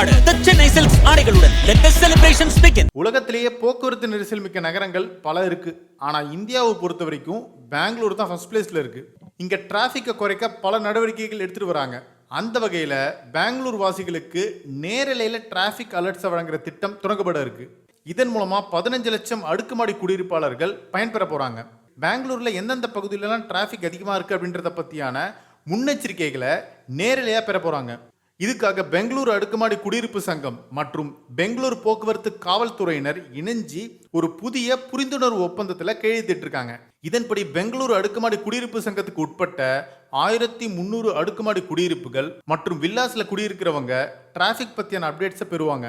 கொண்டாட. சென்னை சில்க்ஸ் ஆடைகளுடன். Let celebrations begin உலகத்திலேயே போக்குவரத்து நெரிசல் மிக்க நகரங்கள் பல இருக்கு. ஆனா இந்தியாவை பொறுத்த வரைக்கும் பெங்களூர் தான் ஃபர்ஸ்ட் பிளேஸ்ல இருக்கு. இங்க டிராஃபிக்கை குறைக்க பல நடவடிக்கைகள் எடுத்துட்டு வராங்க. அந்த வகையில் பெங்களூர் வாசிகளுக்கு நேரலையில் டிராஃபிக் அலர்ட்ஸை வழங்குற திட்டம் தொடங்கப்பட இருக்கு. இதன் மூலமாக பதினஞ்சு லட்சம் அடுக்குமாடி குடியிருப்பாளர்கள் பயன்பெற போகிறாங்க பெங்களூரில் எந்தெந்த பகுதியிலலாம் டிராஃபிக் அதிகமாக இருக்குது அப்படின்றத பற்றியான முன்னெச்சரிக்கைகளை நேரலையாக பெற போகிறாங்க இதுக்காக பெங்களூர் அடுக்குமாடி குடியிருப்பு சங்கம் மற்றும் பெங்களூர் போக்குவரத்து காவல்துறையினர் இணைஞ்சி ஒரு புதிய புரிந்துணர்வு ஒப்பந்தத்தில் கையெழுத்திட்டிருக்காங்க. இதன்படி பெங்களூரு அடுக்குமாடி குடியிருப்பு சங்கத்துக்கு உட்பட்ட ஆயிரத்தி முந்நூறு அடுக்குமாடி குடியிருப்புகள் மற்றும் வில்லாஸில் குடியிருக்கிறவங்க டிராஃபிக் பற்றியான அப்டேட்ஸை பெறுவாங்க.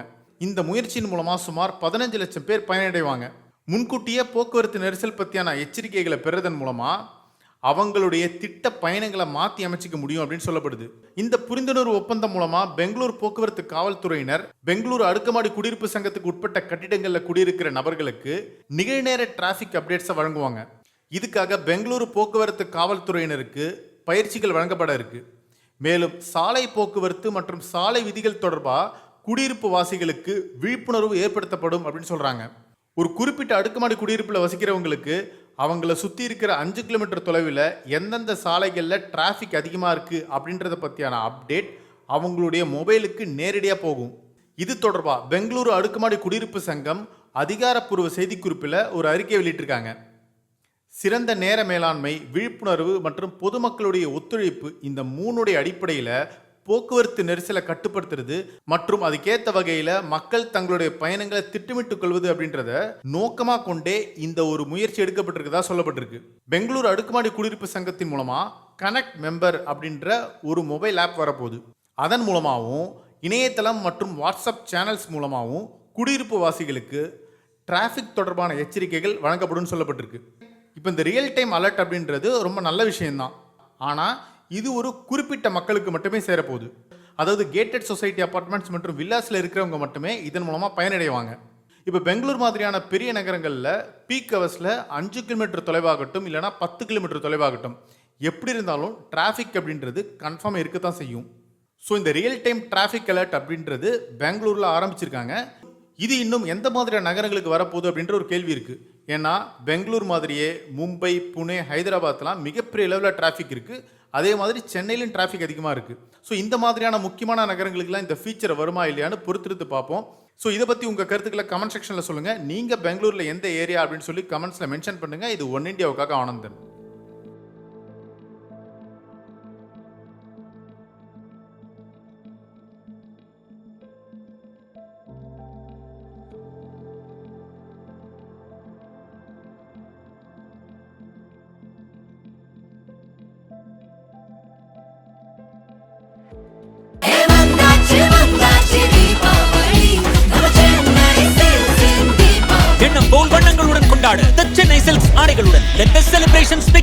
இந்த முயற்சியின் மூலமாக சுமார் பதினஞ்சு லட்சம் பேர் பயனடைவாங்க. முன்கூட்டியே போக்குவரத்து நெரிசல் பற்றியான எச்சரிக்கைகளை பெறுறதன் மூலமாக அவங்களுடைய திட்ட பயணங்களை மாற்றி அமைச்சிக்க முடியும் அப்படின்னு சொல்லப்படுது. இந்த புரிந்துணர்வு ஒப்பந்தம் மூலமா பெங்களூர் போக்குவரத்து காவல்துறையினர் பெங்களூர் அடுக்குமாடி குடியிருப்பு சங்கத்துக்கு உட்பட்ட கட்டிடங்களில் குடியிருக்கிற நபர்களுக்கு நிகழ்நேர டிராஃபிக் அப்டேட்ஸை வழங்குவாங்க. இதுக்காக பெங்களூரு போக்குவரத்து காவல்துறையினருக்கு பயிற்சிகள் வழங்கப்பட இருக்கு. மேலும் சாலை போக்குவரத்து மற்றும் சாலை விதிகள் தொடர்பாக குடியிருப்பு வாசிகளுக்கு விழிப்புணர்வு ஏற்படுத்தப்படும் அப்படின்னு சொல்றாங்க. ஒரு குறிப்பிட்ட அடுக்குமாடி குடியிருப்பில் வசிக்கிறவங்களுக்கு அவங்கள சுற்றி இருக்கிற அஞ்சு கிலோமீட்டர் தொலைவில் எந்தெந்த சாலைகளில் டிராஃபிக் அதிகமாக இருக்குது அப்படின்றத பற்றியான அப்டேட் அவங்களுடைய மொபைலுக்கு நேரடியாக போகும். இது தொடர்பாக பெங்களூரு அடுக்குமாடி குடியிருப்பு சங்கம் அதிகாரப்பூர்வ செய்திக்குறிப்பில் ஒரு அறிக்கை வெளியிட்டிருக்காங்க. சிறந்த நேர மேலாண்மை விழிப்புணர்வு மற்றும் பொதுமக்களுடைய ஒத்துழைப்பு இந்த மூணுடைய அடிப்படையில் போக்குவரத்து நெரிசலை கட்டுப்படுத்துறது மற்றும் அதுக்கேற்ற வகையில் மக்கள் தங்களுடைய பயணங்களை திட்டமிட்டுக் கொள்வது அப்படின்றத நோக்கமாக கொண்டே இந்த ஒரு முயற்சி எடுக்கப்பட்டிருக்கதா சொல்லப்பட்டிருக்கு. பெங்களூர் அடுக்குமாடி குடியிருப்பு சங்கத்தின் மூலமாக கனெக்ட் மெம்பர் அப்படின்ற ஒரு மொபைல் ஆப் வரப்போகுது. அதன் மூலமாகவும் இணையதளம் மற்றும் வாட்ஸ்அப் சேனல்ஸ் மூலமாகவும் குடியிருப்பு வாசிகளுக்கு டிராஃபிக் தொடர்பான எச்சரிக்கைகள் வழங்கப்படும் சொல்லப்பட்டிருக்கு. இப்போ இந்த ரியல் டைம் அலர்ட் அப்படின்றது ரொம்ப நல்ல விஷயம்தான். ஆனால் இது ஒரு குறிப்பிட்ட மக்களுக்கு மட்டுமே சேரப்போகுது. அதாவது கேட்டட் சொசைட்டி அப்பார்ட்மெண்ட்ஸ் மற்றும் வில்லாஸில் இருக்கிறவங்க மட்டுமே இதன் மூலமாக பயனடைவாங்க. இப்போ பெங்களூர் மாதிரியான பெரிய நகரங்களில் பீக் ஹவர்ஸில் அஞ்சு கிலோமீட்டர் தொலைவாகட்டும் இல்லைனா பத்து கிலோமீட்டர் தொலைவாகட்டும். எப்படி இருந்தாலும் டிராஃபிக் அப்படின்றது கன்ஃபார்ம் இருக்க தான் செய்யும். ஸோ இந்த ரியல் டைம் டிராஃபிக் அலர்ட் அப்படின்றது பெங்களூரில் ஆரம்பிச்சிருக்காங்க. இது இன்னும் எந்த மாதிரியான நகரங்களுக்கு வரப்போகுது அப்படின்ற ஒரு கேள்வி இருக்குது ஏன்னா பெங்களூர் மாதிரியே மும்பை புனே ஹைதராபாத்லாம் மிகப்பெரிய லெவலில் டிராஃபிக் இருக்குது அதே மாதிரி சென்னையிலும் டிராஃபிக் அதிகமாக இருக்குது ஸோ இந்த மாதிரியான முக்கியமான நகரங்களுக்குலாம் இந்த ஃபீச்சர் வருமா இல்லையான்னு பொறுத்திருந்து பார்ப்போம். ஸோ இதை பற்றி உங்கள் கருத்துக்களை கமெண்ட் செக்ஷனில் சொல்லுங்கள் நீங்கள் பெங்களூரில் எந்த ஏரியா அப்படின்னு சொல்லி கமெண்ட்ஸில் மென்ஷன் பண்ணுங்கள் இது one இண்டியாவுக்காக Anandan. Let the celebrations begin.